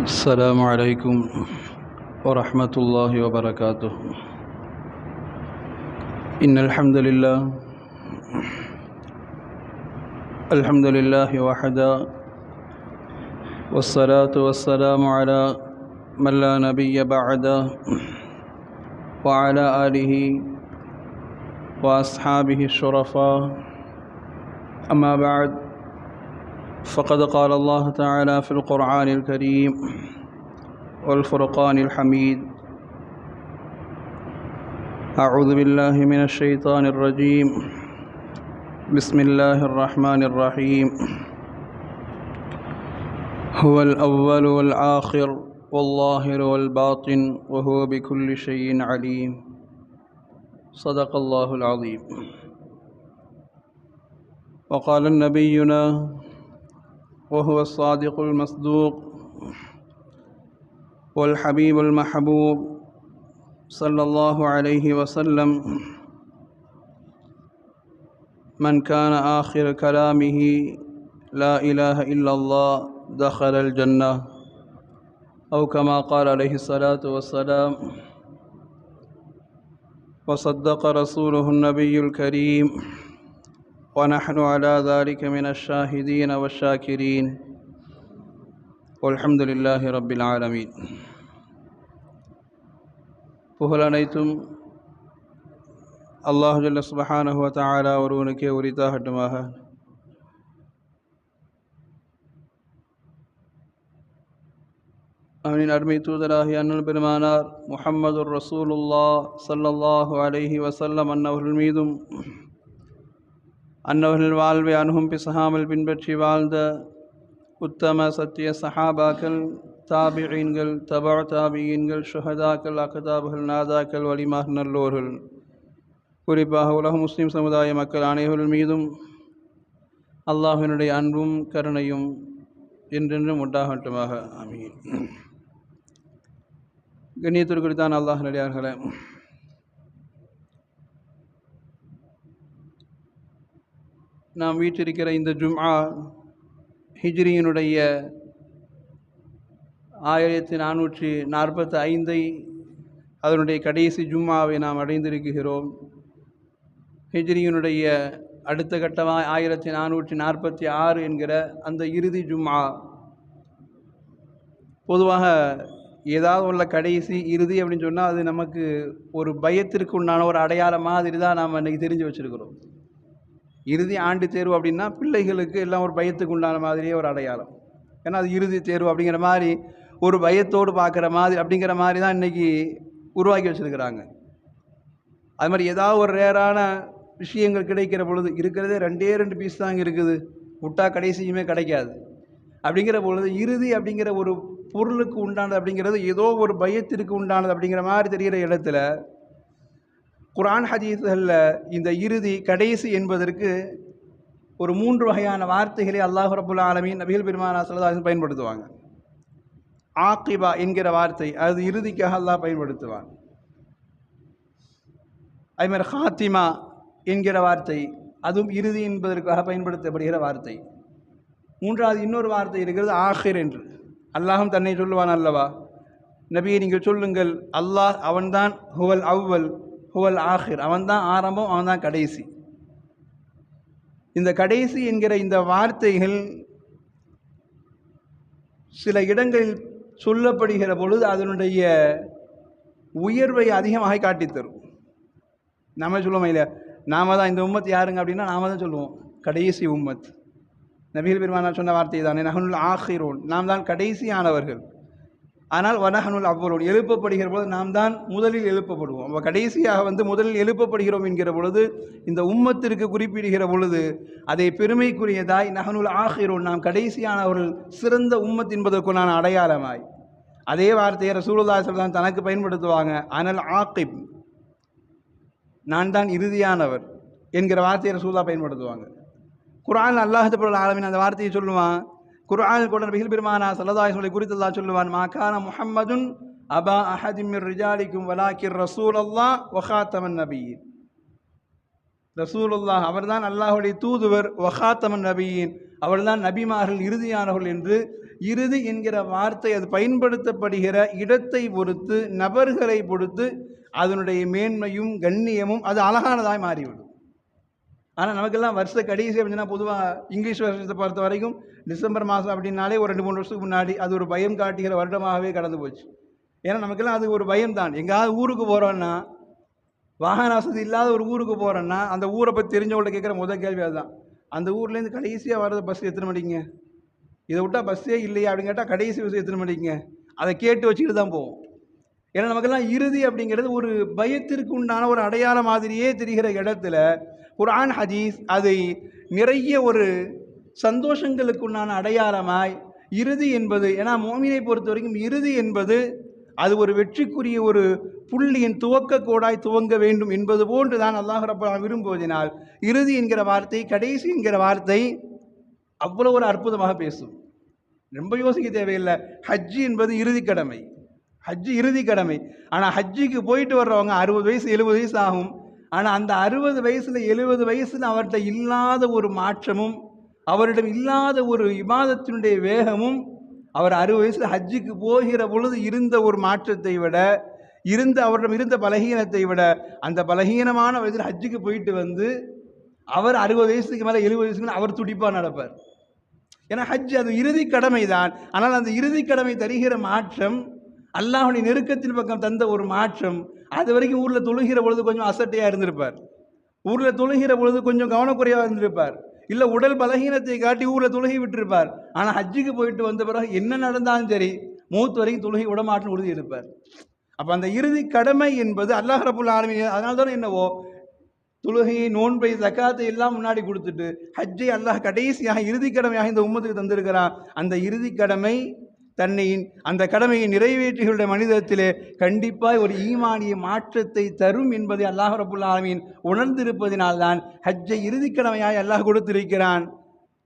السلام عليكم ورحمة الله وبركاته. إن الحمد لله الحمد لله وحده والصلاة والسلام على من لا نبي بعده وعلى آله وأصحابه الشرفاء. أما بعد فقد قال الله تعالى في القرآن الكريم والفرقان الحميد. أعوذ بالله من الشيطان الرجيم. بسم الله الرحمن الرحيم. هو الأول والآخر والظاهر والباطن وهو بكل شيء عليم. صدق الله العظيم. وقال نبينا وهو الصادق المصدوق والحبيب المحبوب صلى الله عليه وسلم. من كان آخر كلامه لا إله إلا الله دخل الجنة أو كما قال عليه الصلاة والسلام وصدق رسوله النبي الكريم ونحن على ذلك من الشاهدين والشاكرين والحمد لله رب العالمين புகழ் அனைத்தும் அல்லாஹு ஜல்ல சுபஹானஹு வதஆலா ஒருவனுக்கே உரித்தாகட்டுமாக அவனின் அருமை தூதராகிய அண்ணன் பெருமானார் முஹம்மதுர் ரசூலுல்லா ஸல்லல்லாஹு அலைஹி வஸல்லம் அன்னவர்கள் மீதும் அன்னவர்கள் வாழ்வை அணுகும் பிசகாமல் பின்பற்றி வாழ்ந்த உத்தம சத்திய சஹாபாக்கள் தாபியீன்கள் தபா தாபியீன்கள் ஷுஹதாக்கள் அகதாபுகள் நாதாக்கள் வலிமாக நல்லோர்கள். குறிப்பாக உலக முஸ்லீம் சமுதாய மக்கள் அனைவர்கள் மீதும் அல்லாஹினுடைய அன்பும் கருணையும் என்றென்றும் உண்டாகட்டுமாக. ஆமீன். கண்ணியத்திற்குறித்தான் அல்லாஹ் நடிகார்களே நாம் வீற்றிருக்கிற இந்த ஜும்ஆ ஹிஜ்ரியினுடைய ஆயிரத்தி நானூற்றி நாற்பத்தி ஐந்தை அதனுடைய கடைசி ஜும்மாவை நாம் அடைந்திருக்கிறோம். ஹிஜ்ரியினுடைய அடுத்த கட்டமாக ஆயிரத்தி நானூற்றி நாற்பத்தி ஆறு என்கிற அந்த இறுதி ஜும்மா பொதுவாக ஏதாவது உள்ள கடைசி இறுதி அப்படின்னு சொன்னால் அது நமக்கு ஒரு பயத்திற்கு உண்டான ஒரு அடையாளம் மாதிரி தான் நாம் இன்றைக்கி தெரிஞ்சு வச்சுருக்கிறோம். இறுதி ஆண்டு தேர்வு அப்படின்னா பிள்ளைகளுக்கு எல்லாம் ஒரு பயத்துக்கு உண்டான மாதிரியே ஒரு அடையாளம். ஏன்னா அது இறுதி தேர்வு அப்படிங்கிற மாதிரி ஒரு பயத்தோடு பார்க்குற மாதிரி அப்படிங்கிற மாதிரி தான் இன்றைக்கி உருவாக்கி வச்சுருக்கிறாங்க. அது மாதிரி ஏதாவது ஒரு ரேரான விஷயங்கள் கிடைக்கிற பொழுது இருக்கிறதே ரெண்டே ரெண்டு பீஸ் தான் இருக்குது. விட்டா கடைசியுமே கிடைக்காது. அப்படிங்கிற பொழுது இறுதி அப்படிங்கிற ஒரு பொருளுக்கு உண்டானது அப்படிங்கிறது ஏதோ ஒரு பயத்திற்கு உண்டானது அப்படிங்கிற மாதிரி தெரிகிற இடத்துல குரான் ஹதீஸ்களில் இந்த இறுதி கடைசி என்பதற்கு ஒரு மூன்று வகையான வார்த்தைகளை அல்லாஹ் ரபுல் ஆலமின் நபிகள் பெருமானா சொல்லதாக பயன்படுத்துவாங்க. ஆக்கிபா என்கிற வார்த்தை அது இறுதிக்காக அல்லாஹ் பயன்படுத்துவான். அதுமாதிரி ஹாத்திமா என்கிற வார்த்தை அதுவும் இறுதி என்பதற்காக பயன்படுத்தப்படுகிற வார்த்தை. மூன்றாவது இன்னொரு வார்த்தை இருக்கிறது ஆஹிர் என்று. அல்லாஹும் தன்னை சொல்லுவான் அல்லவா? நபியை நீங்கள் சொல்லுங்கள் அல்லாஹ் அவன்தான் ஹுவல் அவ்வல். ஹுவல் ஆஹிர். அவன் தான் ஆரம்பம் அவன் தான் கடைசி. இந்த கடைசி என்கிற இந்த வார்த்தைகள் சில இடங்களில் சொல்லப்படுகிற பொழுது அதனுடைய உயர்வை அதிகமாக காட்டித்தரும் நாம சொல்லுவோம் இல்லை நாம தான் இந்த உம்மத் யாருங்க அப்படின்னா நாம தான் சொல்லுவோம். கடைசி உம்மத். நபீல் பெருமானா சொன்ன வார்த்தை தானே நகனுல் ஆஹிரோன். நாம் தான் கடைசியானவர்கள். ஆனால் வனஹனுல் அவ்வளோன் எழுப்பப்படுகிற பொழுது நாம் தான் முதலில் எழுப்பப்படுவோம். அப்போ கடைசியாக வந்து முதலில் எழுப்பப்படுகிறோம் என்கிற பொழுது இந்த உம்மத்திற்கு குறிப்பிடுகிற பொழுது அதை பெருமைக்குரியதாய் நகனுல் ஆகிறோம் நாம் கடைசியானவர்கள் சிறந்த உம்மத் என்பதற்குள்ளான அடையாளமாய். அதே வார்த்தையை ரசூலுல்லாஹ் தான் தனக்கு பயன்படுத்துவாங்க. அனல் ஆக்கிப் நான் தான் இறுதியானவர் என்கிற வார்த்தையை ரசூலா பயன்படுத்துவாங்க. குரான் அல்லாஹ் ஆலமின் அந்த வார்த்தையை சொல்லுவான் குரான் கூட நபிகள் பெருமானா சல்லதாய் சொல்லி குறித்தல்லா சொல்லுவான் மாகான முஹம்மதுன் அபா அஹதிமிர் ரிஜாலிக்கும் வலாக்கிர் ரசூல் அல்லா வஹாத்தமன் நபியின். ரசூலுல்லாஹ் அவர்தான் அல்லாஹுடைய தூதுவர் வஹாத்தமன் நபியின். அவர்தான் நபிமார்கள் இறுதியானவர்கள் என்று இறுதி என்கிற வார்த்தை அது பயன்படுத்தப்படுகிற இடத்தை பொறுத்து நபர்களை பொறுத்து அதனுடைய மேன்மையும் கண்ணியமும் அது அழகானதாய் மாறிவிடும். ஆனால் நமக்கெல்லாம் வருஷ கடைசி அப்படின்னா பொதுவாக இங்கிலீஷ் வருஷத்தை பொறுத்த வரைக்கும் டிசம்பர் மாதம் அப்படின்னாலே ஒரு ரெண்டு மூணு வருஷத்துக்கு முன்னாடி அது ஒரு பயம் காட்டுகிற வருடமாகவே கடந்து போச்சு. ஏன்னா நமக்கெல்லாம் அது ஒரு பயம் தான். எங்கேயாவது ஊருக்கு போகிறோன்னா வாகன வசதி இல்லாத ஒரு ஊருக்கு போகிறோன்னா அந்த ஊரை பற்றி தெரிஞ்சவங்கள்ட்ட கேட்குற முதல் கேள்வி அதுதான். அந்த ஊர்லேருந்து கடைசியாக வர்றது பஸ் எத்தனை மணிங்க இதை விட்டால் பஸ்ஸே இல்லையா அப்படின்னு கேட்டால் கடைசி பஸ் எத்தனை மணிங்க அதை கேட்டு வச்சுக்கிட்டு தான் போவோம். ஏன்னா நமக்கெல்லாம் இறுதி அப்படிங்கிறது ஒரு பயத்திற்கு உண்டான ஒரு அடையாள மாதிரியே தெரிகிற இடத்துல குரான் ஹதீஸ் அதை நிறைய ஒரு சந்தோஷங்களுக்குண்டான அடையாளமாய் இறுதி என்பது ஏன்னா மோமினை பொறுத்த வரைக்கும் இறுதி என்பது அது ஒரு வெற்றிக்குரிய ஒரு புள்ளியின் துவக்க கோடாய் துவங்க வேண்டும் என்பது போன்று தான் அல்லாஹ் ரப்பா விரும்புவதினால். இறுதி என்கிற வார்த்தை கடைசி என்கிற வார்த்தை அவ்வளோ ஒரு அற்புதமாக பேசும். ரொம்ப யோசிக்க தேவையில்லை. ஹஜ்ஜி என்பது இறுதி கடமை. ஹஜ்ஜி இறுதி கடமை. ஆனால் ஹஜ்ஜிக்கு போயிட்டு வர்றவங்க அறுபது வயசு எழுபது வயசு ஆகும். ஆனால் அந்த அறுபது வயசில் எழுபது வயசில் அவர்கிட்ட இல்லாத ஒரு மாற்றமும் அவரிடம் இல்லாத ஒரு விமாதத்தினுடைய வேகமும் அவர் அறுபது வயசில் ஹஜ்ஜுக்கு போகிற பொழுது இருந்த ஒரு மாற்றத்தை விட இருந்த அவரிடம் இருந்த பலகீனத்தை விட அந்த பலகீனமான வயதில் ஹஜ்ஜுக்கு போயிட்டு வந்து அவர் அறுபது வயசுக்கு மேலே எழுபது வயசுக்கு மேலே அவர் துடிப்பாக நடப்பார். ஏன்னா ஹஜ் அது இறுதி கடமை தான் ஆனால் அந்த இறுதி கடமை தருகிற மாற்றம் அல்லாஹுடைய நெருக்கத்தின் பக்கம் தந்த ஒரு மாற்றம் அது வரைக்கும் ஊரில் தொழுகிற பொழுது கொஞ்சம் அசட்டையாக இருந்திருப்பார். ஊரில் தொழுகிற பொழுது கொஞ்சம் கவனக்குறையாக இருந்திருப்பார். இல்லை உடல் பலகீனத்தை காட்டி ஊரில் தொழுகி விட்டுருப்பார். ஆனால் ஹஜ்ஜுக்கு போயிட்டு வந்த பிறகு என்ன நடந்தாலும் சரி மூத்து வரைக்கும் தொழுகி விடமாட்டேன்னு உறுதி இருப்பார் அப்போ அந்த இறுதி கடமை என்பது அல்லாஹ் ரபுல் ஆலமீன் அதனால தானே என்னவோ தொழுகையை நோன்பை தக்காத்தை எல்லாம் முன்னாடி கொடுத்துட்டு ஹஜ்ஜை அல்லாஹ் கடைசியாக இறுதி கடமையாக இந்த உம்மத்துக்கு தந்திருக்கிறான். அந்த இறுதி கடமை தன்னையின் அந்த கடமையை நிறைவேற்றியுள்ள மனிதத்திலே கண்டிப்பாக ஒரு ஈமானிய மாற்றத்தை தரும் என்பதை அல்லாஹ் ரபுல் ஆலமீன் உணர்ந்திருப்பதினால்தான் ஹஜ்ஜை இறுதி அல்லாஹ் கொடுத்திருக்கிறான்.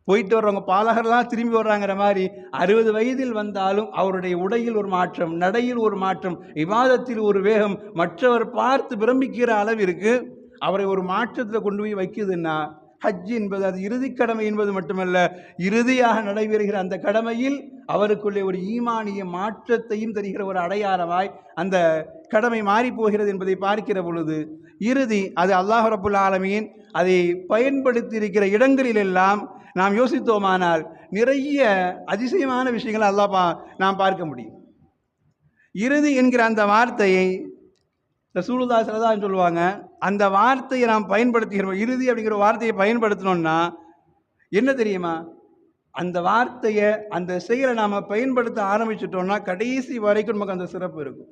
போயிட்டு வர்றவங்க பாலகர்லாம் திரும்பி வர்றாங்கிற மாதிரி அறுபது வயதில் வந்தாலும் அவருடைய உடையில் ஒரு மாற்றம் நடையில் ஒரு மாற்றம் விவாதத்தில் ஒரு வேகம் மற்றவர் பார்த்து பிரமிக்கிற அளவிற்கு அவரை ஒரு மாற்றத்தில் கொண்டு போய் வைக்குதுன்னா ஹஜ் என்பது அது இறுதி கடமை என்பது மட்டுமல்ல இறுதியாக நடைபெறுகிற அந்த கடமையில் அவருக்குள்ளே ஒரு ஈமானிய மாற்றத்தையும் தருகிற ஒரு அடையாளமாய் அந்த கடமை மாறி போகிறது என்பதை பார்க்கிற பொழுது இறுதி அது அல்லாஹ் ரபுல் ஆலமீன் அதை பயன்படுத்தி இருக்கிற இடங்களிலெல்லாம் நாம் யோசித்தோமானால் நிறைய அதிசயமான விஷயங்களை அல்லாஹ் பா நாம் பார்க்க முடியும். இறுதி என்கிற அந்த வார்த்தையை ரசூலுல்லா சலதான்னு சொல்லுவாங்க அந்த வார்த்தையை நாம் பயன்படுத்துகிறோம் இறுதி அப்படிங்கிற வார்த்தையை பயன்படுத்தினோம்னா என்ன தெரியுமா? அந்த வார்த்தையை அந்த செயலை நாம் பயன்படுத்த ஆரம்பிச்சிட்டோம்னா கடைசி வரைக்கும் நமக்கு அந்த சிறப்பு இருக்கும்.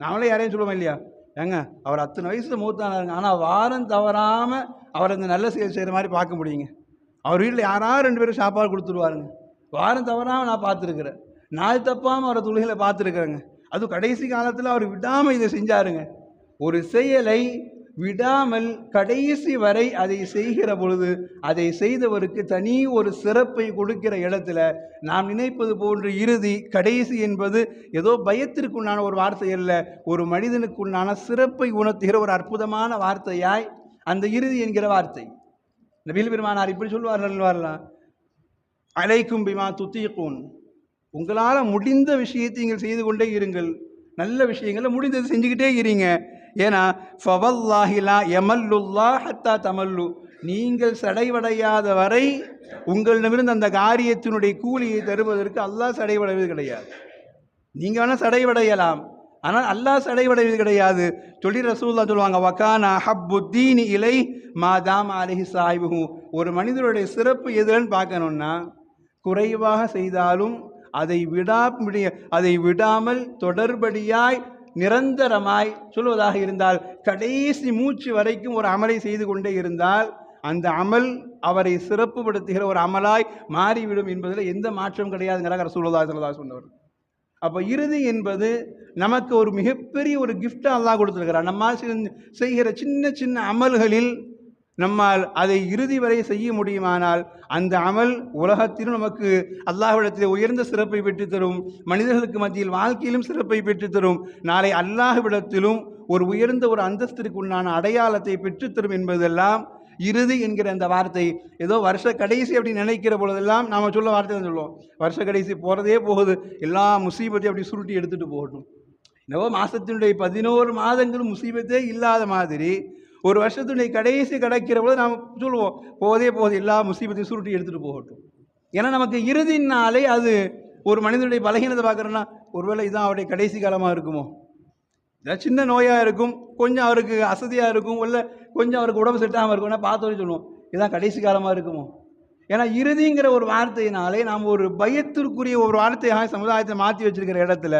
நாமளே யாரையும் சொல்லுவோம் இல்லையா? ஏங்க அவர் அத்தனை வயசில் மூத்தானாருங்க ஆனால் வாரம் தவறாமல் அவர் அந்த நல்ல செயல் செய்கிற மாதிரி பார்க்க முடியுங்க. அவர் வீட்டில் யாராவது ரெண்டு பேரும் சாப்பாடு கொடுத்துருவாருங்க. வாரம் தவறாமல் நான் பார்த்துருக்குறேன். நாள் தப்பாமல் அவரை தொழுகையில் பார்த்துருக்குறேங்க. அதுவும் கடைசி காலத்தில் அவர் விடாமல் இதை செஞ்சாருங்க. ஒரு செயலை விடாமல் கடைசி வரை அதை செய்கிற பொழுது அதை செய்தவருக்கு தனி ஒரு சிறப்பை கொடுக்கிற இடத்துல நாம் நினைப்பது போன்று இறுதி கடைசி என்பது ஏதோ பயத்திற்குண்டான ஒரு வார்த்தை அல்ல. ஒரு மனிதனுக்குண்டான சிறப்பை உணர்த்துகிற ஒரு அற்புதமான வார்த்தையாய் அந்த இறுதி என்கிற வார்த்தை. நபில் பெருமானார் இப்படி சொல்வார்கள் வரலாம் அலைக்கும் பிமா துத்தீக்கூன் உங்களால் முடிந்த விஷயத்தை நீங்கள் செய்து கொண்டே இருங்கள். நல்ல விஷயங்களை முடிந்தது செஞ்சுக்கிட்டே இருங்க. ஏன்னா ஃபவல்லாஹிலா எமல்லுல்லா ஹத்தா தமல்லு. நீங்கள் சடைவடையாத வரை உங்களிடமிருந்து அந்த காரியத்தினுடைய கூலியை தருவதற்கு அல்லாஹ் சடைவடைவது கிடையாது. நீங்கள் வேணால் சடைவடையலாம். ஆனால் அல்லாஹ் சடைவடைவது கிடையாது. சொல்லி ரசூல்லா சொல்லுவாங்க வக்கானா ஹப்புத்தீன் இலை மாதாம் அலஹி சாஹிபு ஒரு மனிதனுடைய சிறப்பு எதுன்னு பார்க்கணுன்னா குறைவாக செய்தாலும் அதை விடா அதை விடாமல் தொடர்படியாய் நிரந்தரமாய் சொல்வதாக இருந்தால் கடைசி மூச்சு வரைக்கும் ஒரு அமலை செய்து கொண்டே இருந்தால் அந்த அமல் அவரை சிறப்புப்படுத்துகிற ஒரு அமலாய் மாறிவிடும் என்பதில் எந்த மாற்றம் கிடையாது ரசூலுல்லா சொல்லதா சொன்னவர். அப்போ இறுதி என்பது நமக்கு ஒரு மிகப்பெரிய ஒரு கிஃப்டாக அல்லாஹ் கொடுத்துருக்கிறார் நம்ம செய்கிற சின்ன சின்ன அமல்களில் நம்மால் அதை இறுதி வரை செய்ய முடியுமானால் அந்த அமல் உலகத்திலும் நமக்கு அல்லாஹ்விடத்தில் உயர்ந்த சிறப்பை பெற்றுத்தரும் மனிதர்களுக்கு மத்தியில் வாழ்க்கையிலும் சிறப்பை பெற்றுத்தரும் நாளை அல்லாஹ்விடத்திலும் ஒரு உயர்ந்த ஒரு அந்தஸ்திற்கு உண்டான அடையாளத்தை பெற்றுத்தரும் என்பதெல்லாம் இறுதி என்கிற அந்த வார்த்தை. ஏதோ வருஷ கடைசி அப்படின்னு நினைக்கிற பொழுதெல்லாம் நாம் சொல்ல வார்த்தை தான் சொல்லுவோம். வருஷ கடைசி போகிறதே போகுது. எல்லா முசீபத்தையும் அப்படி சுருட்டி எடுத்துகிட்டு போகட்டும். என்னவோ மாதத்தினுடைய பதினோரு மாதங்களும் முசீபத்தே இல்லாத மாதிரி ஒரு வருஷத்துடைய கடைசி கிடைக்கிற போது நாம் சொல்லுவோம் போதே போதும் எல்லா முசீபத்தையும் சுருட்டி எடுத்துகிட்டு போகட்டும். ஏன்னா நமக்கு இறுதினாலே அது ஒரு மனிதனுடைய பலகீனத்தை பார்க்குறோன்னா ஒருவேளை இதுதான் அவருடைய கடைசி காலமாக இருக்குமோ? ஏதாவது சின்ன நோயாக இருக்கும் கொஞ்சம் அவருக்கு அசதியாக இருக்கும் இல்லை கொஞ்சம் அவருக்கு உடம்பு செட்டாமல் இருக்கும்னா பார்த்தோன்னு சொல்லுவோம் இதுதான் கடைசி காலமாக இருக்குமோ? ஏன்னா இறுதிங்கிற ஒரு வார்த்தையினாலே நாம் ஒரு பயத்திற்குரிய ஒரு வார்த்தையாக சமுதாயத்தை மாற்றி வச்சிருக்கிற இடத்துல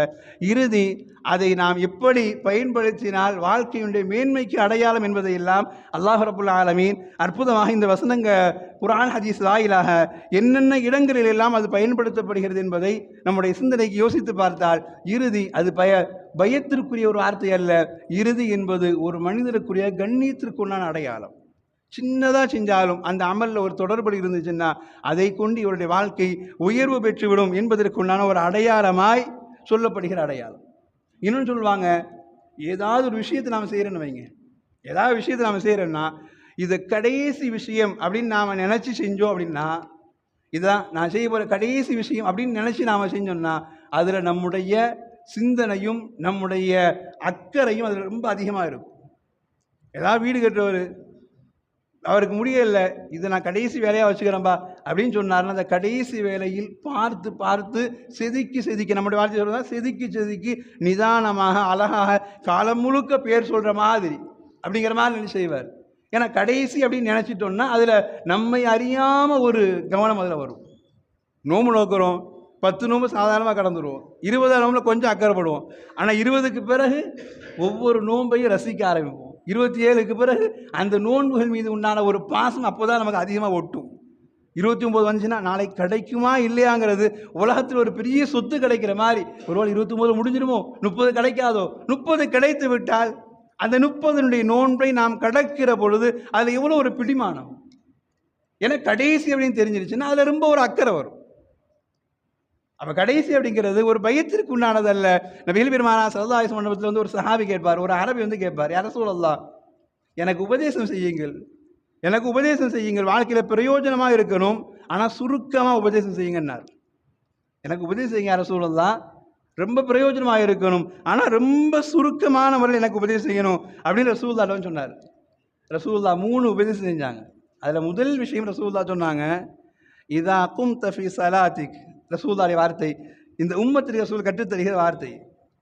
இறுதி அதை நாம் எப்படி பயன்படுத்தினால் வாழ்க்கையுடைய மேன்மைக்கு அடையாளம் என்பதை எல்லாம் அல்லாஹ் ரபுல்லா ஆலமீன் அற்புதமாக இந்த வசனங்க குரான் ஹதீஸ் வாயிலாக என்னென்ன இடங்களில் எல்லாம் அது பயன்படுத்தப்படுகிறது என்பதை நம்முடைய சிந்தனைக்கு யோசித்து பார்த்தால் இறுதி அது பய பயத்திற்குரிய ஒரு வார்த்தை அல்ல. இறுதி என்பது ஒரு மனிதருக்குரிய கண்ணியத்திற்குண்டான அடையாளம். சின்னதாக செஞ்சாலும் அந்த அமலில் ஒரு தொடர்பு இருந்துச்சுன்னா அதை கொண்டு இவருடைய வாழ்க்கை உயர்வு பெற்றுவிடும் என்பதற்குண்டான ஒரு அடையாளமாய் சொல்லப்படுகிற அடையாளம். இன்னொன்று சொல்லுவாங்க ஏதாவது ஒரு விஷயத்தை நாம் செய்கிறேன்னு வைங்க. ஏதாவது விஷயத்தை நாம் செய்கிறோன்னா இது கடைசி விஷயம் அப்படின்னு நாம் நினச்சி செஞ்சோம் அப்படின்னா இதுதான் நான் செய்ய போகிற கடைசி விஷயம் அப்படின்னு நினச்சி நாம் செஞ்சோம்னா அதில் நம்முடைய சிந்தனையும் நம்முடைய அக்கறையும் அதில் ரொம்ப அதிகமாக இருக்கும். ஏதாவது வீடு கட்டுறவர் அவருக்கு முடியல இதை நான் கடைசி வேலையாக வச்சுக்கிறேன்பா அப்படின்னு சொன்னார்னா அந்த கடைசி வேலையில் பார்த்து பார்த்து செதுக்கி செதுக்கி நம்முடைய வார்த்தை சொல்கிறதா செதுக்கி செதுக்கி நிதானமாக அழகாக காலம் முழுக்க பேர் சொல்கிற மாதிரி அப்படிங்கிற மாதிரி நினைச்சு செய்வார்? ஏன்னா கடைசி அப்படின்னு நினச்சிட்டோம்னா அதில் நம்மை அறியாமல் ஒரு கவனம் அதில் வரும். நோம்பு நோக்கிறோம் பத்து நோம்பு சாதாரணமாக கடந்துருவோம் இருபதாம் நோம்பில் கொஞ்சம் அக்கறைப்படுவோம். ஆனால் இருபதுக்கு பிறகு ஒவ்வொரு நோம்பையும் ரசிக்க ஆரம்பிப்போம். இருபத்தி ஏழுக்கு பிறகு அந்த நோன்புகள் மீது உண்டான ஒரு பாசம் அப்போ தான் நமக்கு அதிகமாக ஒட்டும். இருபத்தி ஒம்பது வந்துச்சுன்னா நாளைக்கு கிடைக்குமா இல்லையாங்கிறது உலகத்தில் ஒரு பெரிய சொத்து கிடைக்கிற மாதிரி. ஒருவேளை இருபத்தி ஒம்பது முடிஞ்சிருமோ முப்பது கிடைக்காதோ? முப்பது கிடைத்து விட்டால் அந்த முப்பதனுடைய நோன்பை நாம் கடக்கிற பொழுது அது எவ்வளோ ஒரு பிடிமானம்? ஏன்னா கடைசி அப்படின்னு தெரிஞ்சிருச்சுன்னா அதில் ரொம்ப ஒரு அக்கறை வரும். அப்போ கடைசி அப்படிங்கிறது ஒரு பயத்திற்கு உண்டானதல்ல. நபிகள் பெருமானா சரதாயுஸ் மண்டபத்தில் வந்து ஒரு சஹாபி கேட்பார் ஒரு அரபி வந்து கேட்பார் யார சூழல்லா எனக்கு உபதேசம் செய்யுங்கள். எனக்கு உபதேசம் செய்யுங்கள். வாழ்க்கையில் பிரயோஜனமாக இருக்கணும். ஆனால் சுருக்கமாக உபதேசம் செய்யுங்கன்னார். எனக்கு உபதேசம் செய்யுங்க யார சூழல்லா ரொம்ப பிரயோஜனமாக இருக்கணும். ஆனால் ரொம்ப சுருக்கமான முறையில் எனக்கு உபதேசம் செய்யணும். அப்படின்னு ரசூல்லாட்டம் சொன்னார். ரசூல்லா மூணு உபதேசம் செஞ்சாங்க. அதில் முதல் விஷயம் ரசூல்லா சொன்னாங்க இதா கும் தஃபி சலாத்திக். ரசூலுடைய வார்த்தை இந்த உம்மத்திற்கு ரசூல் கற்றுத்தருகிற வார்த்தை.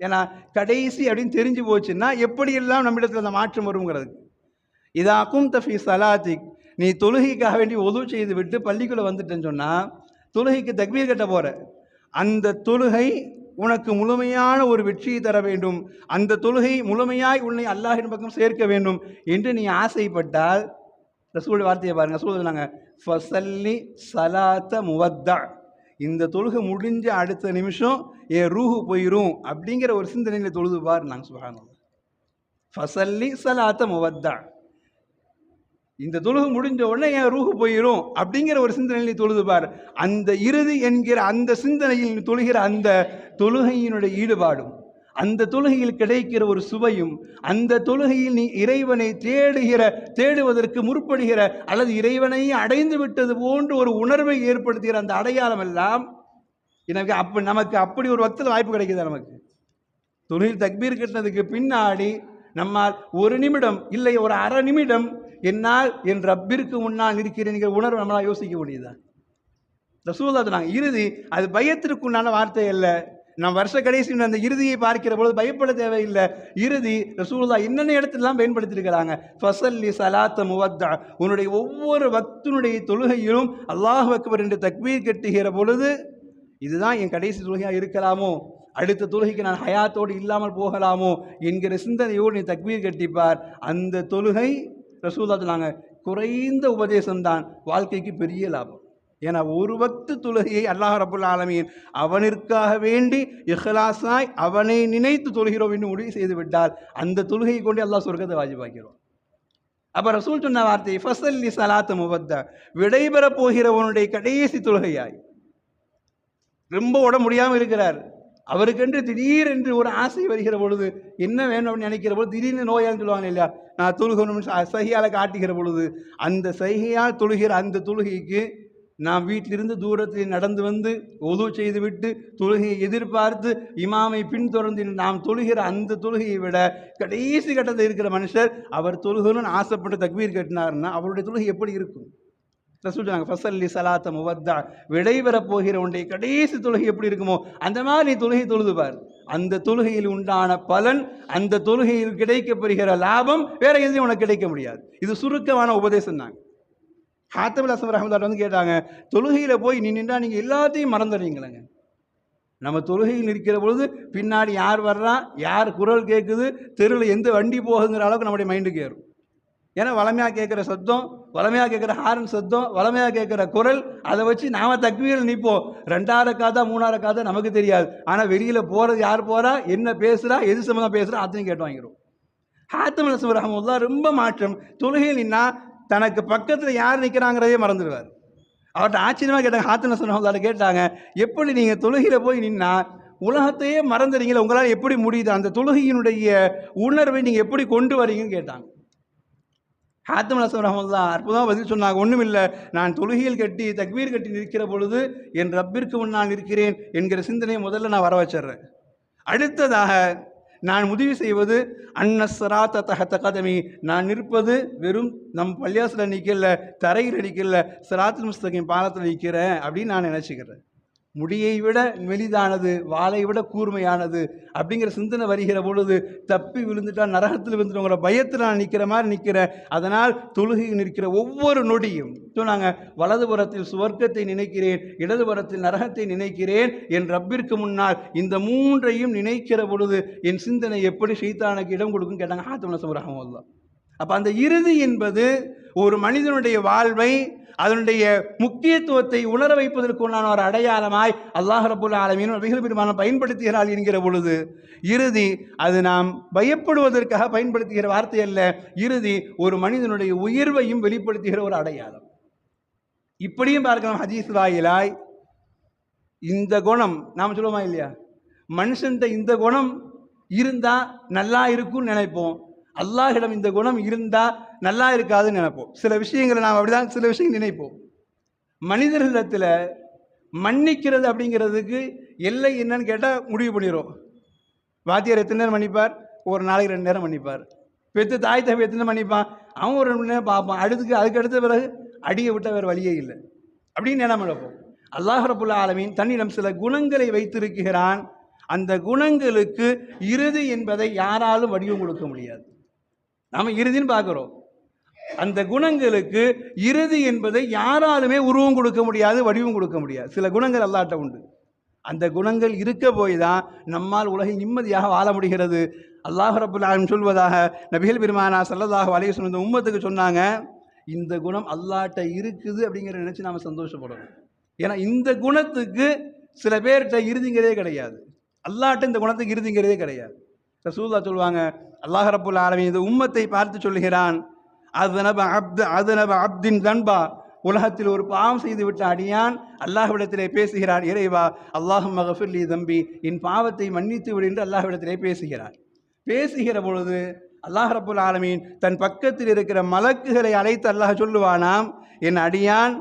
ஏன்னா கடைசி அப்படின்னு தெரிஞ்சு போச்சுன்னா எப்படியெல்லாம் நம்மிடத்தில் அந்த மாற்றம் வருங்கிறது. இதா கும் தஃபி சலாத்திக் நீ தொழுகைக்காக வேண்டி உதவு செய்து விட்டு பள்ளிக்குள்ளே வந்துட்டேன்னு சொன்னால் தொழுகைக்கு தக்பீர் கட்ட போகிற அந்த தொழுகை உனக்கு முழுமையான ஒரு வெற்றியை தர வேண்டும். அந்த தொழுகை முழுமையாய் உன்னை அல்லாஹின் பக்கம் சேர்க்க வேண்டும் என்று நீ ஆசைப்பட்டால் ரசூல் வார்த்தையை பாருங்க ரசூல் சொன்னாங்க ஃபசல்லி சலாத்த முவத்தா. இந்த தொழுகை முடிஞ்ச அடுத்த நிமிஷம் என் ரூஹு போயிடும் அப்படிங்கிற ஒரு சிந்தனையில் தொழுது பார் நாங்கள் சுகானம் ஃபசல்லி சலாத்த முவத்தா. இந்த தொழுகை முடிஞ்ச உடனே என் ரூஹு போயிடும் அப்படிங்கிற ஒரு சிந்தனையில் நீ தொழுது பார் அந்த இறுதி என்கிற அந்த சிந்தனையில் நீ தொழுகிற அந்த தொழுகையினுடைய ஈடுபாடும். அந்த தொழுகையில் கிடைக்கிற ஒரு சுவையும் அந்த தொழுகையில் நீ இறைவனை தேடுகிற தேடுவதற்கு முற்படுகிற அல்லது இறைவனை அடைந்து விட்டது போன்று ஒரு உணர்வை ஏற்படுத்துகிற அந்த அடையாளம் எல்லாம் எனக்கு அப்ப நமக்கு அப்படி ஒரு வக்தில் வாய்ப்பு கிடைக்குது நமக்கு? தொழில் தக்பீர் கட்டினதுக்கு பின்னாடி நம்மால் ஒரு நிமிடம் இல்லை ஒரு அரை நிமிடம் என்னால் என் ரப்பிற்கு முன்னால் இருக்கிறேன் உணர்வு நம்மளால் யோசிக்க முடியுதா? ரசூல்லா சொன்னாங்க இறுதி அது பயத்திற்குண்டான வார்த்தை இல்லை நாம் வருஷ கடைசி அந்த இறுதியை பார்க்கிற பொழுது பயப்பட தேவையில்லை. இறுதி ரசூல்லா என்னென்ன இடத்துலலாம் பயன்படுத்தியிருக்கிறாங்க ஃபசல்லி சலாத்த முவத்தா. உன்னுடைய ஒவ்வொரு பக்தனுடைய தொழுகையிலும் அல்லாஹ் அக்பர் என்று தக்வீர் கட்டுகிற பொழுது இதுதான் என் கடைசி தொழுகையாக இருக்கலாமோ? அடுத்த தொழுகைக்கு நான் ஹயாத்தோடு இல்லாமல் போகலாமோ? என்கிற சிந்தனையோடு நீ தக்வீர் கட்டிப்பார். அந்த தொழுகை ரசூல்லா சொன்னாங்க குறைந்த உபதேசம்தான். வாழ்க்கைக்கு பெரிய லாபம். ஏன்னா ஒரு பக்து தொழுகையை அல்லாஹ் ரபுல் ஆலமீன் அவனிற்காக வேண்டி இஹ்லாஸாய் அவனை நினைத்து தொழுகிறோம் என்று முடிவு செய்து விட்டால் அந்த தொழுகையை கொண்டு அல்லாஹ் சொர்க்கத்தை வாஜிபாக்கிறோம் அப்போ ரசூல் சொன்ன வார்த்தை ஃபசல்லி சலாத்த முபத்த விடைபெறப் போகிறவனுடைய கடைசி தொழுகையாய். ரொம்ப உடம்பு முடியாமல் இருக்கிறார். அவருக்கென்று திடீரென்று ஒரு ஆசை வருகிற பொழுது என்ன வேணும்? அப்படின்னு நினைக்கிற பொழுது திடீர்னு நோயான்னு சொல்லுவாங்க இல்லையா? நான் தொழுகணும்னு ச- சைகையால் காட்டுகிற பொழுது அந்த சைகையால் தொழுகிற அந்த தொழுகைக்கு நாம் வீட்டிலிருந்து தூரத்தில் நடந்து வந்து ஒது செய்துவிட்டு தொழுகையை எதிர்பார்த்து இமாமை பின்தொடர்ந்து நாம் தொழுகிற அந்த தொழுகையை விட கடைசி கட்டத்தில் இருக்கிற மனுஷர் அவர் தொழுகணும்னு ஆசைப்பட்டு தக்வீர் கட்டினாருன்னா அவருடைய தொழுகை எப்படி இருக்கும்? ரசூல் சொன்னாங்க ஃபசல்லி சலாத்த முவத்தா. விடைபெறப் போகிற உன்னுடைய கடைசி தொழுகை எப்படி இருக்குமோ அந்த மாதிரி நீ தொழுகை தொழுதுவார் அந்த தொழுகையில் உண்டான பலன் அந்த தொழுகையில் கிடைக்கப்பெறுகிற லாபம் வேற எதுவும் உனக்கு கிடைக்க முடியாது. இது சுருக்கமான உபதேசம் தாங்க. ஹாத்தமில் அசம் ரஹமதாட் வந்து கேட்டாங்க தொழுகையில் போய் நீ நின்றா நீங்கள் எல்லாத்தையும் மறந்துடுறீங்களேங்க. நம்ம தொழுகையில் நிற்கிற பொழுது பின்னாடி யார் வர்றா யார் குரல் கேட்குது தெருவில் எந்த வண்டி போகுங்கிற அளவுக்கு நம்முடைய மைண்டுக்கு ஏறும் ஏன்னா வளமையாக கேட்குற சத்தம் வளமையாக கேட்குற ஹாரன் சத்தம் வளமையாக கேட்குற குரல் அதை வச்சு நாம் தக்வீரில் நிற்போம். ரெண்டாயிரம் காதா மூணாயிரம் காதா நமக்கு தெரியாது. ஆனால் வெளியில் போகிறது யார் போகிறா என்ன பேசுகிறா எது சம்மந்தம் பேசுகிறா அத்தனையும் கேட்டு வாங்கிடும் ஹாத்தம் அலசம் ரஹமுல்லா ரொம்ப மாற்றம். தொழுகையில் நின்னா தனக்கு பக்கத்தில் யார் நிற்கிறாங்கிறதே மறந்துடுவார். அவர்கிட்ட ஆச்சரியமாக கேட்டாங்க ஹாத்தம் அலசம் கேட்டாங்க எப்படி நீங்கள் தொழுகையில் போய் நின்னா உலகத்தையே மறந்துறீங்களே உங்களால் எப்படி முடியுது? அந்த தொழுகையினுடைய உணர்வை நீங்கள் எப்படி கொண்டு வரீங்கன்னு கேட்டாங்க. ஹாத்தம் அலசம் ரஹமுல்லா அற்புதமாக பதில் சொன்னாங்க ஒன்றுமில்லை நான் தொழுகையில் கட்டி தக்வீர் கட்டி நிற்கிற பொழுது என் ரப்பிற்கு முன்னால் இருக்கிறேன் என்கிற சிந்தனையை முதல்ல நான் வர வச்சிடுறேன். அடுத்ததாக நான் உதவி செய்வது அன்னசராத்த தகத்த கதமி. நான் நிற்பது வெறும் நம் பள்ளியாசில் நிற்கல தரையில் நிற்கல சராத்து முஸ்தகின் பாலத்தில் நிற்கிறேன் அப்படின்னு நான் நினச்சிக்கிறேன். முடியை விட மெலிதானது வாளை விட கூர்மையானது அப்படிங்கிற சிந்தனை வருகிற பொழுது தப்பி விழுந்துட்டா நரகத்தில் விழுந்துட்டோங்கிற பயத்தில் நான் நிற்கிற மாதிரி நிற்கிறேன் அதனால் தொழுகையில் நிற்கிற ஒவ்வொரு நொடியும் சொன்னாங்க வலதுபுறத்தில் சுவர்க்கத்தை நினைக்கிறேன் இடதுபுறத்தில் நரகத்தை நினைக்கிறேன் என் ரப்பிற்கு முன்னால் இந்த மூன்றையும் நினைக்கிற பொழுது என் சிந்தனை எப்படி ஷைத்தானுக்கு இடம் கொடுக்கும் கேட்டாங்க ஹாத்தம் தான் அப்போ அந்த இறுதி என்பது ஒரு மனிதனுடைய வாழ்வை அதனுடைய முக்கியத்துவத்தை உணர வைப்பதற்குண்டான ஒரு அடையாளமாய் அல்லாஹ் ரபுல் ஆலமீன் மிக பெருமான பயன்படுத்துகிறாள் என்கிற பொழுது இறுதி அது நாம் பயப்படுவதற்காக பயன்படுத்துகிற வார்த்தை அல்ல இறுதி ஒரு மனிதனுடைய உயர்வையும் வெளிப்படுத்துகிற ஒரு அடையாளம். இப்படியும் பார்க்கலாம் ஹதீஸ் வாயிலாய். இந்த குணம் நாம் சொல்லுவோமா இல்லையா? மனுஷன்ட்ட இந்த குணம் இருந்தால் நல்லா இருக்கும்னு நினைப்போம். அல்லாஹிடம் இந்த குணம் இருந்தால் நல்லா இருக்காதுன்னு நினைப்போம். சில விஷயங்களை நாம் அப்படிதான் சில விஷயங்கள் நினைப்போம். மனிதர்களிடத்தில் மன்னிக்கிறது அப்படிங்கிறதுக்கு எல்லை என்னன்னு கேட்டால் முடிவு பண்ணிடும் வாத்தியார் எத்தனை நேரம் மன்னிப்பார்? ஒரு நாளைக்கு ரெண்டு நேரம் மன்னிப்பார். பெற்று தாய் தம்பி எத்தனை மன்னிப்பான்? அவன் ஒரு ரெண்டு நேரம் பார்ப்பான். அடுத்துக்கு அதுக்கு அடுத்த பிறகு அடியை விட்ட வேறு வழியே இல்லை. அப்படின்னு நினைவு நடப்போம் அல்லாஹ் ரபுல்லா ஆலமீன் தன்னிடம் சில குணங்களை வைத்திருக்கிறான். அந்த குணங்களுக்கு இறுதி என்பதை யாராலும் வடிவம் கொடுக்க முடியாது. நாம் இறுதின்னு பார்க்குறோம். அந்த குணங்களுக்கு இறுதி என்பதை யாராலுமே உருவம் கொடுக்க முடியாது வடிவம் கொடுக்க முடியாது. சில குணங்கள் அல்லாட்ட உண்டு. அந்த குணங்கள் இருக்க போய் தான் நம்மால் உலகை நிம்மதியாக வாழ முடிகிறது. அல்லாஹ் ரபுல் சொல்வதாக நபிகள் பெருமானா சல்லதாக வலைய சொன்ன உம்மத்துக்கு சொன்னாங்க இந்த குணம் அல்லாட்ட இருக்குது அப்படிங்கிற நினச்சி நாம் சந்தோஷப்படணும். ஏன்னா இந்த குணத்துக்கு சில பேர்கிட்ட இறுதிங்கிறதே கிடையாது. அல்லாட்ட இந்த குணத்துக்கு இறுதிங்கிறதே கிடையாது. ரசூல்லா சொல்லுவாங்க அல்லாஹ் ரபுல் ஆலமீன் இந்த உம்மத்தை பார்த்து சொல்லுகிறான் அதனப அப்த அதனப அப்தின் தன்பா உலகத்தில் ஒரு பாவம் செய்து விட்ட அடியான் அல்லாஹ்விடத்திலே பேசுகிறான் இறைவா அல்லாஹ் மகஃபிர்லி தம்பி என் பாவத்தை மன்னித்து விடு என்று அல்லாஹ்விடத்திலே பேசுகிறார் பேசுகிற பொழுது அல்லாஹ் ரபுல் ஆலமீன் தன் பக்கத்தில் இருக்கிற மலக்குகளை அழைத்து அல்லாஹ் சொல்லுவானாம் என் அடியான்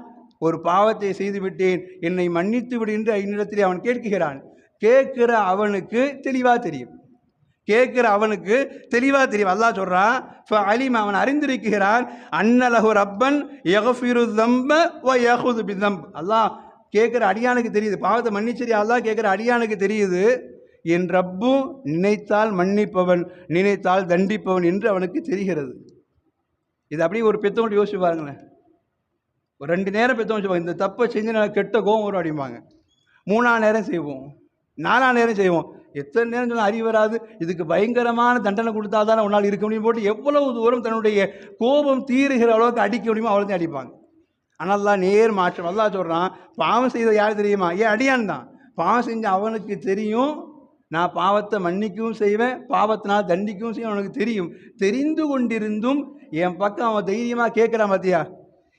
ஒரு பாவத்தை செய்துவிட்டேன் என்னை மன்னித்து விடு என்று என்னிடத்திலே அவன் கேட்கிறான். கேட்கிற அவனுக்கு தெளிவாக தெரியும். கேட்குற அவனுக்கு தெளிவாக தெரியும். அல்லா சொல்கிறான் அலிம் அவன் அறிந்திருக்கிறான் அன்னலகு ரப்பன் யகஃபிரு தம்ப ஓ யகுது பிதம் அல்லா கேட்குற அடியானுக்கு தெரியுது. பாவத்தை மன்னிச்சரி அல்லா கேட்குற அடியானுக்கு தெரியுது. என் ரப்பும் நினைத்தால் மன்னிப்பவன் நினைத்தால் தண்டிப்பவன் என்று அவனுக்கு தெரிகிறது. இது அப்படியே ஒரு பெத்தவங்க யோசிச்சு பாருங்களேன். ஒரு ரெண்டு நேரம் பெற்றவங்க சொல்லுவாங்க இந்த தப்பை செஞ்சு நான் கெட்ட கோவம் வரும் அப்படிம்பாங்க. மூணாம் நேரம் செய்வோம். நாலாம் நேரம் செய்வோம். எத்தனை நேரம் சொன்னால் அறிவு வராது? இதுக்கு பயங்கரமான தண்டனை கொடுத்தா தானே உன்னால் இருக்க முடியும் போட்டு எவ்வளவு தூரம் தன்னுடைய கோபம் தீருகிற அளவுக்கு அடிக்க முடியுமோ அவ்வளோத்தையும் அடிப்பாங்க. ஆனால் அல்லாஹ் நேர் மாற்றம். அல்லாஹ் சொல்கிறான் பாவம் செய்த யார் தெரியுமா? ஏன் அடியான் தான். பாவம் செஞ்ச அவனுக்கு தெரியும். நான் பாவத்தை மன்னிக்கவும் செய்வேன். பாவத்தினால் தண்டிக்கவும் செய்வேன். அவனுக்கு தெரியும். தெரிந்து கொண்டிருந்தும் என் பக்கம் அவன் தைரியமாக கேட்குறான் பார்த்தியா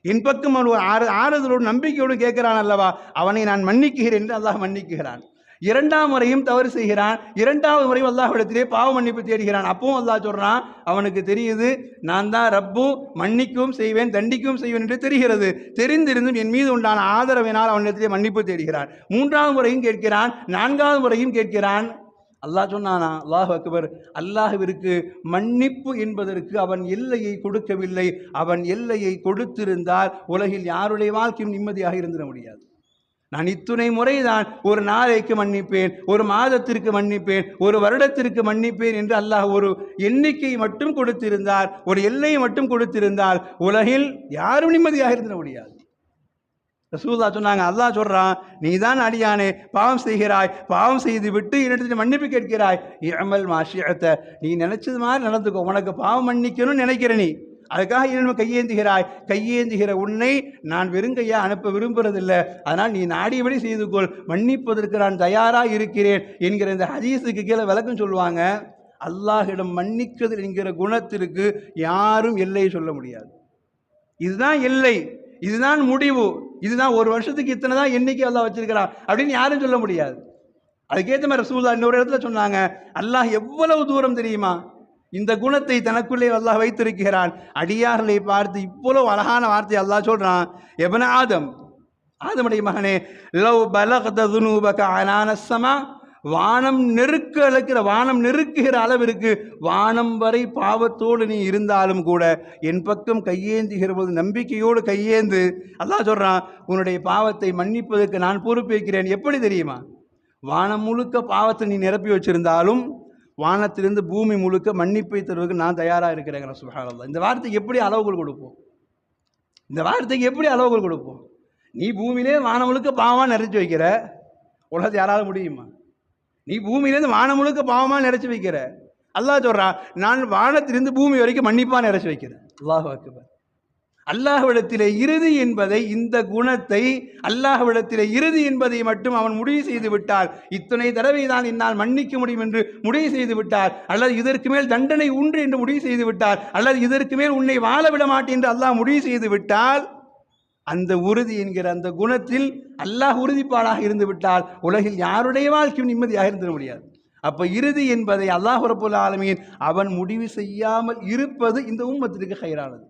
என் பக்கம் அவன் ஒரு ஆறு ஆறுதலோடு நம்பிக்கையோடு கேட்குறான் அல்லவா? அவனை நான் மன்னிக்குகிறேன் என்று அல்லாஹ் மன்னிக்குகிறான் இரண்டாம் முறையும் தவறு செய்கிறான். இரண்டாவது முறையும் அல்லாஹிடத்திலே பாவ மன்னிப்பு தேடுகிறான். அப்பவும் அல்லாஹ் சொல்கிறான் அவனுக்கு தெரியுது நான் தான் ரப்பும் மன்னிக்கவும் செய்வேன் தண்டிக்கவும் செய்வேன் என்று தெரிகிறது. தெரிந்திருந்தும் என் மீது உண்டான ஆதரவினால் அவனிடத்திலே மன்னிப்பு தேடுகிறான். மூன்றாவது முறையும் கேட்கிறான் நான்காவது முறையும் கேட்கிறான். அல்லாஹ் சொன்னானா அல்லாஹ் அக்பர் அல்லாஹுவிற்கு மன்னிப்பு என்பதற்கு அவன் எல்லையை கொடுக்கவில்லை. அவன் எல்லையை கொடுத்திருந்தால் உலகில் யாருடைய வாழ்க்கையும் நிம்மதியாக இருந்திட முடியாது. நான் இத்துணை முறைதான் ஒரு நாளைக்கு மன்னிப்பேன் ஒரு மாதத்திற்கு மன்னிப்பேன் ஒரு வருடத்திற்கு மன்னிப்பேன் என்று அல்லாஹ் ஒரு எண்ணிக்கையை மட்டும் கொடுத்திருந்தார் ஒரு எல்லையை மட்டும் கொடுத்திருந்தால் உலகில் யாரும் நிம்மதியாக இருந்திட முடியாது. ரசூல்லா சொன்னாங்க அல்லாஹ் சொல்கிறான் நீ தான் அடியானே பாவம் செய்கிறாய் பாவம் செய்து விட்டு என்னிடத்தில் மன்னிப்பு கேட்கிறாய். இரமல் மாஷியத்தை நீ நினைச்சது மாதிரி நடந்துக்கோ உனக்கு பாவம் மன்னிக்கணும்னு நினைக்கிற நீ. அதுக்காக இன்னும் கையேந்துகிறாய். கையேந்துகிற உன்னை நான் வெறுங்கையா அனுப்ப விரும்புறதில்லை. அதனால் நீ நாடியபடி செய்து கொள் மன்னிப்பதற்கு நான் தயாராக இருக்கிறேன் என்கிற இந்த ஹதீஸுக்கு கீழே விளக்கம் சொல்லுவாங்க. அல்லாஹிடம் மன்னிக்கிறது என்கிற குணத்திற்கு யாரும் எல்லையை சொல்ல முடியாது. இதுதான் எல்லை. இதுதான் முடிவு. இதுதான் ஒரு வருஷத்துக்கு இத்தனை தான் எண்ணிக்கை அல்லாஹ் வச்சிருக்கிறான் அப்படின்னு யாரும் சொல்ல முடியாது. அதுக்கேற்ற மாதிரி ரசூல்லா இன்னொரு இடத்துல சொன்னாங்க. அல்லாஹ் எவ்வளவு தூரம் தெரியுமா? இந்த குணத்தை தனக்குள்ளே அல்லாஹ் வைத்திருக்கிறான். அடியார்களை பார்த்து இவ்வளவு அழகான வார்த்தை அல்லாஹ் சொல்கிறான் எவன ஆதம் ஆதமுடைய மகனே லவ் பலகத அனானசமா வானம் நெருக்க அழைக்கிற வானம் நெருக்குகிற அளவிற்கு வானம் வரை பாவத்தோடு நீ இருந்தாலும் கூட என் பக்கம் கையேந்துகிற போது நம்பிக்கையோடு கையேந்து அல்லாஹ் சொல்கிறான் உன்னுடைய பாவத்தை மன்னிப்பதற்கு நான் பொறுப்பேற்கிறேன். எப்படி தெரியுமா? வானம் முழுக்க பாவத்தை நீ நிரப்பி வச்சிருந்தாலும் வானத்திலிருந்து பூமி முழுக்க மன்னிப்பை தருவதற்கு நான் தயாராக இருக்கிறேங்கிற சுகாரல்லா இந்த வார்த்தைக்கு எப்படி அளவுகள் கொடுப்போம்? இந்த வார்த்தைக்கு எப்படி அளவுகள் கொடுப்போம்? நீ பூமியிலே வானம் முழுக்க பாவமாக நிறைச்சி வைக்கிற? உலகத்தை யாரால முடியுமா? நீ பூமியிலேருந்து வானம் முழுக்க பாவமாக நிறைச்சி வைக்கிற? அல்லாஹ் சொல்கிறா நான் வானத்திலிருந்து பூமி வரைக்கும் மன்னிப்பாக நிறைச்சி வைக்கிறேன். அல்லாஹ் அக்பர். அல்லாஹ்விடத்திலே இறுதி என்பதை இந்த குணத்தை அல்லாஹ்விடத்திலே இறுதி என்பதை மட்டும் அவன் முடிவு செய்து விட்டால் இத்தனை தடவை தான் என்னால் மன்னிக்க முடியும் என்று முடிவு செய்து விட்டார். அல்லது இதற்கு மேல் தண்டனை உண்டு என்று முடிவு செய்து விட்டார். அல்லது இதற்கு மேல் உன்னை வாழ விட மாட்டேன் என்று அல்லாஹ் முடிவு செய்து விட்டால் அந்த உறுதி என்கிற அந்த குணத்தில் அல்லாஹ் உறுதிப்பாடாக இருந்து விட்டால் உலகில் யாருடைய வாழ்க்கையும் நிம்மதியாக இருந்துட முடியாது. அப்போ இறுதி என்பதை அல்லாஹ் ரபுல் ஆலமீன் அவன் முடிவு செய்யாமல் இருப்பது இந்த உம்மத்திற்கு ஹைரானது.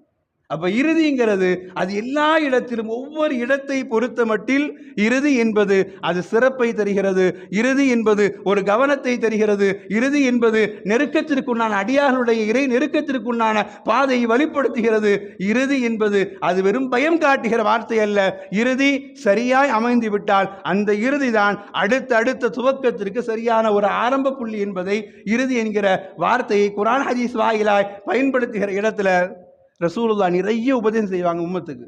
அப்போ இறுதிங்கிறது அது எல்லா இடத்திலும் ஒவ்வொரு இடத்தை பொறுத்த மட்டில் இறுதி என்பது அது சிறப்பை தருகிறது. இறுதி என்பது ஒரு கவனத்தை தருகிறது. இறுதி என்பது நெருக்கத்திற்குண்டான அடியார்களுடைய இறை நெருக்கத்திற்குண்டான பாதையை வழிப்படுத்துகிறது. இறுதி என்பது அது வெறும் பயம் காட்டுகிற வார்த்தை அல்ல. இறுதி சரியாய் அமைந்து விட்டால் அந்த இறுதி தான் அடுத்த அடுத்த துவக்கத்திற்கு சரியான ஒரு ஆரம்ப புள்ளி என்பதை இறுதி என்கிற வார்த்தையை குரான் ஹதீஸ் வாயிலாய் பயன்படுத்துகிற இடத்துல ரசூலுல்லா நிறைய உபதேசம் செய்வாங்க உம்மத்துக்கு.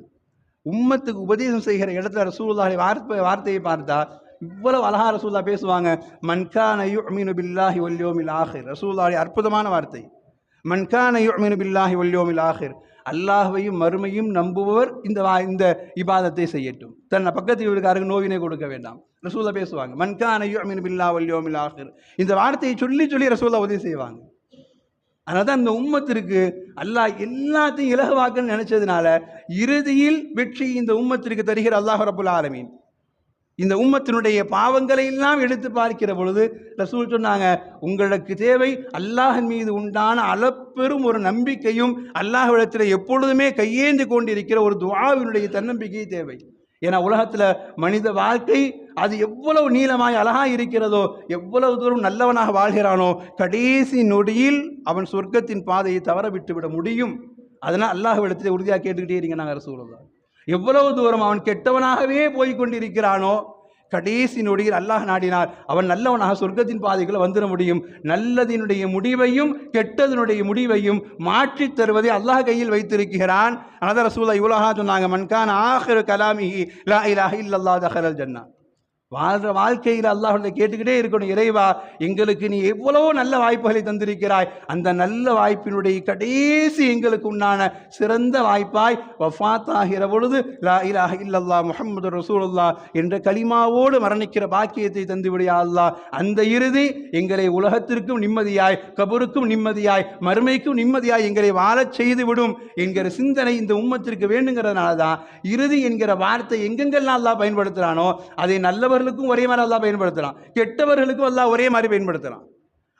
உம்மத்துக்கு உபதேசம் செய்கிற இடத்துல ரசூலுல்லாஹி வார்த்தை வார்த்தையை பார்த்தா இவ்வளவு அழகா ரசூல்லா பேசுவாங்க. மன்கான அமீனு பில்லாஹி ஒல்யோமில் ஆஹிர். ரசூல்லாஹி அற்புதமான வார்த்தை. மன்கான அமீனு பில்லாஹி ஒல்யோமில் ஆஹிர். அல்லாஹையும் மறுமையும் நம்புபவர் இந்த வா இந்த இபாதத்தை செய்யட்டும். தன்னை பக்கத்து வீட்டுக்காரருக்கு நோவினை கொடுக்க வேண்டாம். ரசூல்லா பேசுவாங்க மன்கான அமீனு பில்லா ஒல்யோமில் ஆஹிர். இந்த வார்த்தையை சொல்லி சொல்லி ரசூல்லா உதவி செய்வாங்க. அதனால தான் இந்த உம்மத்திற்கு அல்லாஹ் எல்லாத்தையும் இலகுவாக்கன்னு நினைச்சதுனால இறுதியில் வெற்றி இந்த உம்மத்திற்கு தருகிற அல்லாஹ் ரபுல் ஆலமீன். இந்த உம்மத்தினுடைய பாவங்களை எல்லாம் எடுத்து பார்க்கிற பொழுது ரசூல் சொன்னாங்க உங்களுக்கு தேவை அல்லாஹின் மீது உண்டான அளப்பெரும் ஒரு நம்பிக்கையும் அல்லாஹ் இடத்தில் எப்பொழுதுமே கையேந்து கொண்டிருக்கிற ஒரு துவாவினுடைய தன்னம்பிக்கை தேவை. ஏன்னா உலகத்தில் மனித வாழ்க்கை அது எவ்வளவு நீளமாய் அழகாக இருக்கிறதோ எவ்வளவு தூரம் நல்லவனாக வாழ்கிறானோ கடைசி நொடியில் அவன் சொர்க்கத்தின் பாதையை தவற விட்டுவிட முடியும். அதனால் அல்லாஹ் விடத்தில் உறுதியாக கேட்டுக்கிட்டே இருங்க நாங்கள் அரசு எவ்வளவு தூரம் அவன் கெட்டவனாகவே போய் கொண்டிருக்கிறானோ கடைசி நொடியில் அல்லாஹ் நாடினார். அவன் நல்லவனாக சொர்க்கத்தின் பாதைக்குள்ள வந்துட முடியும். நல்லதினுடைய முடிவையும் கெட்டதனுடைய முடிவையும் மாற்றித் தருவதை அல்லாஹ் கையில் வைத்திருக்கிறான். அனதர் ரசூலா சொன்னாங்க. மன்கான் ஆஹிரு கலாமிஹி லா இலாஹ இல்லல்லா தஹரல் ஜன்னா. வாழ்ற வாழ்க்கையில் அல்லாஹ் கேட்டுக்கிட்டே இருக்கணும். இறைவா எங்களுக்கு நீ எவ்வளவோ நல்ல வாய்ப்புகளை தந்திருக்கிறாய். அந்த நல்ல வாய்ப்பினுடைய கடைசி எங்களுக்கு உண்டான சிறந்த வாய்ப்பாய் வஃபாத் ஆகிற பொழுது லா இலா இல்லல்லா முஹம்மது ரசூலுல்லா என்ற கலிமாவோடு மரணிக்கிற பாக்கியத்தை தந்துவிடியா அல்லாஹ். அந்த இறுதி எங்களை உலகத்திற்கும் நிம்மதியாய் கபருக்கும் நிம்மதியாய் மறுமைக்கும் நிம்மதியாய் எங்களை வாழச் செய்து விடும் என்கிற சிந்தனை இந்த உம்மத்திற்கு வேண்டுங்கிறதுனால தான் இறுதி என்கிற வார்த்தை எங்கெங்கெல்லாம் அல்லாஹ் பயன்படுத்துகிறானோ அதை நல்லவர்கள் நல்லவர்களுக்கும் ஒரே மாதிரி அல்லாஹ் பயன்படுத்தலாம் கெட்டவர்களுக்கும் அல்லாஹ் ஒரே மாதிரி பயன்படுத்தலாம்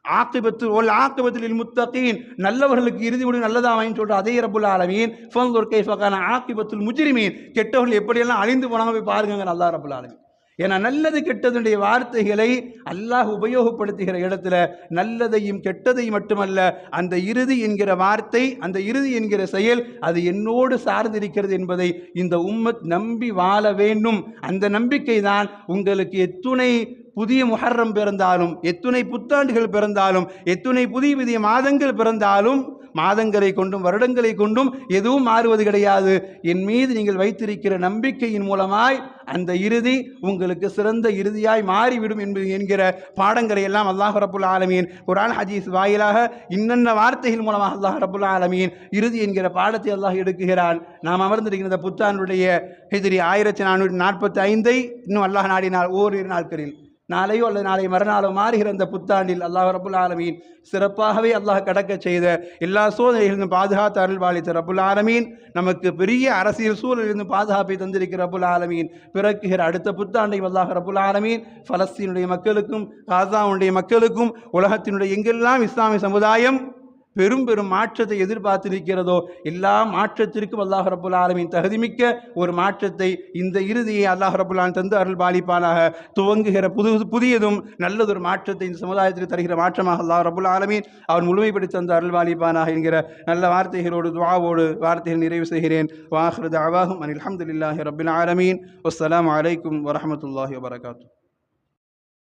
ஆக்கிபத்து ஒல் ஆக்கிபத்தில் முத்தகீன். நல்லவர்களுக்கு இறுதி முடிவு நல்லதா வாங்கி சொல்கிற அதே ரபுல் ஆலமீன். ஃபன்துர் கைஃபக்கான ஆக்கிபத்துல் முஜிரிமீன். கெட்டவர்கள் எப்படியெல்லாம் அழிந்து போனாங்க போய் பாருங்க நல்லா ரபுல் ஆலமீன். ஏன்னா நல்லது கெட்டதுடைய வார்த்தைகளை அல்லாஹ் உபயோகப்படுத்துகிற இடத்துல நல்லதையும் கெட்டதையும் மட்டுமல்ல அந்த இறுதி என்கிற வார்த்தை அந்த இறுதி என்கிற செயல் அது என்னோடு சார்ந்திருக்கிறது என்பதை இந்த உம்மத் நம்பி வாழ வேண்டும். அந்த நம்பிக்கை தான் உங்களுக்கு எத்துணை புதிய முஹர்ரம் பிறந்தாலும் எத்துணை புத்தாண்டுகள் பிறந்தாலும் எத்துணை புதிய புதிய மாதங்கள் பிறந்தாலும் மாதங்களை கொண்டும் வருடங்களை கொண்டும் எதுவும் மாறுவது கிடையாது. என் மீது நீங்கள் வைத்திருக்கிற நம்பிக்கையின் மூலமாய் அந்த இறுதி உங்களுக்கு சிறந்த இறுதியாய் மாறிவிடும் என்பது என்கிற பாடங்களை எல்லாம் அல்லாஹ் ரபுல் ஆலமீன் குரான் ஹஜீஸ் வாயிலாக இன்னென்ன வார்த்தைகள் மூலமாக அல்லாஹ் ரபுல் ஆலமீன் இறுதி என்கிற பாடத்தை அல்லாஹ் எடுக்குகிறான். நாம் அமர்ந்திருக்கிற இந்த புத்தாண்டுடைய ஹிஜ்ரி ஆயிரத்தி நானூற்றி நாற்பத்தி ஐந்தை இன்னும் அல்லாஹ் நாடினால் ஓரிரு நாட்களில். நாளையோ அல்லது நாளை மறுநாளோ மாறுகிற அந்த புத்தாண்டில் அல்லாஹ் ரபுல் ஆலமீன் சிறப்பாகவே அல்லாஹ் கடக்க செய்த எல்லா சூழ்நிலைகளிலும் பாதுகாத்து அருள் பாலித்த ரபுல் ஆலமீன். நமக்கு பெரிய அரசியல் சூழலிலிருந்து பாதுகாப்பை தந்திருக்கிற ரபுல் ஆலமீன். பிறக்குகிற அடுத்த புத்தாண்டை அல்லாஹ் ரபுல் ஆலமீன். பலஸ்தீனுடைய மக்களுக்கும் காசாவுடைய மக்களுக்கும் உலகத்தினுடைய எங்கெல்லாம் இஸ்லாமிய சமுதாயம் பெரும் பெரும் மாற்றத்தை எதிர்பார்த்திருக்கிறதோ எல்லா மாற்றத்திற்கும் அல்லாஹ் ரபுல் ஆலமின் தகுதிமிக்க ஒரு மாற்றத்தை இந்த இறுதியை அல்லாஹ் ரபுல் தந்து அருள் பாலிப்பானாக துவங்குகிற புது புதியதும் நல்லதொரு மாற்றத்தை இந்த சமுதாயத்திற்கு தருகிற மாற்றமாக அல்லாஹ் ரபுல் ஆலமீன் அவர் முழுமைப்படுத்தி தந்த அருள் பாலிப்பானாக என்கிற நல்ல வார்த்தைகளோடு துவாவோடு வார்த்தைகள் நிறைவு செய்கிறேன். வாஹ்ரது அவாஹும் அனில் அஹமதுல்லாஹி ரபுல் ஆலமீன். வஸ்லாம் அலைக்கும் வரமத்துல்லாஹி வபரகாத்து